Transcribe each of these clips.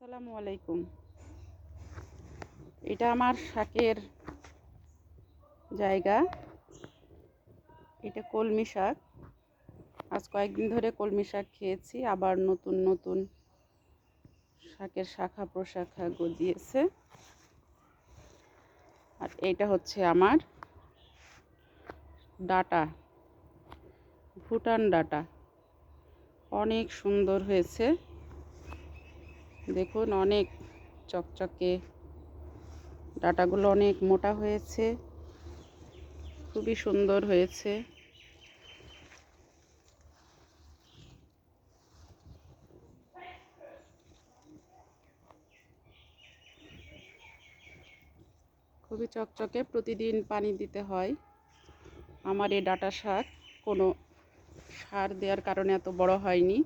আসসালামু আলাইকুম। এটা আমার শাকের জায়গা। এটা কলমি শাক। আজ কয়েকদিন ধরে কলমি শাক খেয়েছি, আবার নতুন নতুন শাকের শাখা প্রশাখা গজিয়েছে। আর এটা হচ্ছে আমার ডাটা, ভুটান ডাটা। অনেক সুন্দর হয়েছে। দেখুন অনেক চকচকে ডাটাগুলো অনেক মোটা হয়েছে, খুবই সুন্দর হয়েছে। খুবই চকচকে, প্রতিদিন পানি দিতে হয়। আমার এই ডাটা শাক কোনো সার দেওয়ার কারণে এত বড় হয়নি।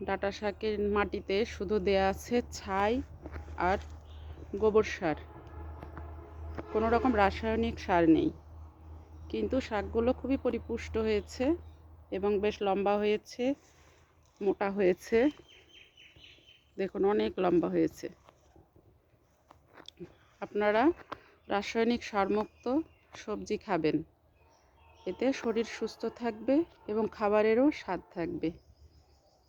ডাটা শাকের মাটিতে শুধু দেয়া আছে ছাই আর গোবর সার। কোনো রকম রাসায়নিক সার নেই। কিন্তু শাকগুলো খুবই পরিপুষ্ট হয়েছে এবং বেশ লম্বা হয়েছে, মোটা হয়েছে। দেখুন, অনেক লম্বা হয়েছে। আপনারা রাসায়নিক সারমুক্ত সবজি খাবেন। এতে শরীর সুস্থ থাকবে এবং খাবারেরও স্বাদ থাকবে।